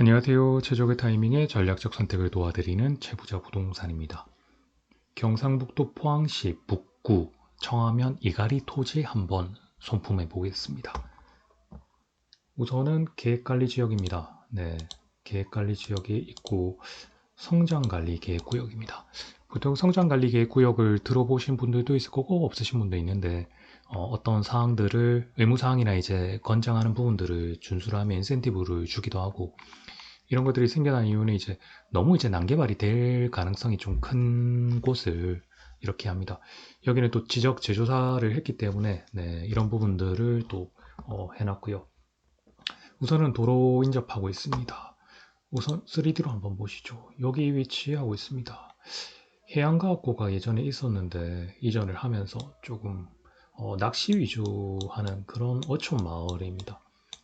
안녕하세요. 최적의 타이밍에 전략적 선택을 도와드리는 최부자 부동산입니다. 경상북도 포항시 북구 청하면 이가리 토지 한번 손품해 보겠습니다. 우선은 계획관리 지역입니다. 네, 계획관리 지역이 있고 성장관리 계획구역입니다. 보통 성장관리 계획구역을 들어보신 분들도 있을 거고 없으신 분도 있는데 어, 떤 사항들을 의무사항이나 이제 권장하는 부분들을 준수를 하면 인센티브를 주기도 하고 이런 것들이 생겨난 이유는 이제 너무 이제 난개발이 될 가능성이 좀 큰 곳을 이렇게 합니다. 여기는 또 지적 재조사를 했기 때문에 네, 이런 부분들을 또 어, 해놨고요. 우선은 도로 인접하고 있습니다. 우선 3D로 한번 보시죠. 여기 위치하고 있습니다. 해양과학고가 예전에 있었는데 이전을 하면서 조금 어, 낚시 위주 하는 그런 어촌 마을입니다.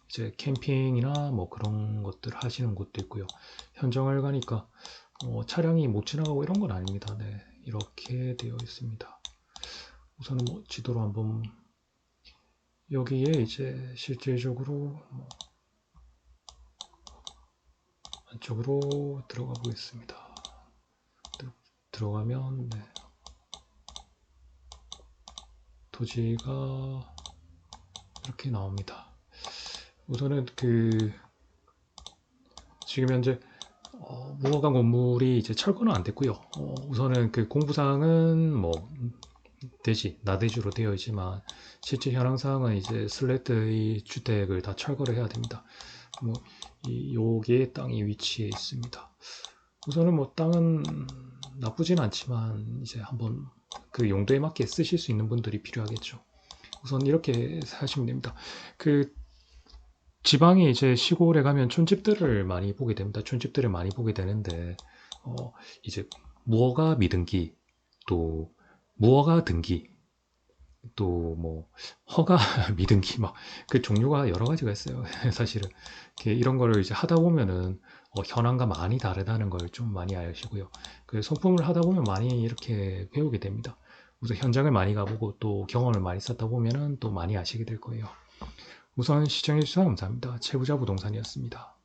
이제 캠핑이나 뭐 그런 것들 하시는 곳도 있고요. 현장을 가니까 어, 차량이 못 지나가고 이런 건 아닙니다. 네, 이렇게 되어 있습니다. 우선은 뭐 지도로 한번 여기에 이제 실질적으로 뭐 안쪽으로 들어가 보겠습니다. 들어가면 네. 토지가 이렇게 나옵니다. 우선은 그 지금 현재 어, 무허가 건물이 이제 철거는 안 됐고요. 어, 우선은 그 공부상은 뭐 대지 나대주로 되어 있지만 실제 현황상은 이제 슬래트의 주택을 다 철거를 해야 됩니다. 뭐 이, 요게 땅이 위치해 있습니다. 우선은 뭐 땅은 나쁘진 않지만 이제 한번 그 용도에 맞게 쓰실 수 있는 분들이 필요하겠죠. 우선 이렇게 하시면 됩니다. 그 지방에 이제 시골에 가면 촌집들을 많이 보게 됩니다. 촌집들을 많이 보게 되는데 어 이제 무허가 미등기 또 무허가 등기 또 뭐 허가 미등기 막 그 종류가 여러 가지가 있어요. 사실은 이런 거를 이제 하다 보면은 어, 현황과 많이 다르다는 걸 좀 많이 아시고요. 그 소품을 하다 보면 많이 이렇게 배우게 됩니다. 우선 현장을 많이 가보고 또 경험을 많이 쌓다 보면은 또 많이 아시게 될 거예요. 우선 시청해주셔서 감사합니다. 최부자 부동산이었습니다.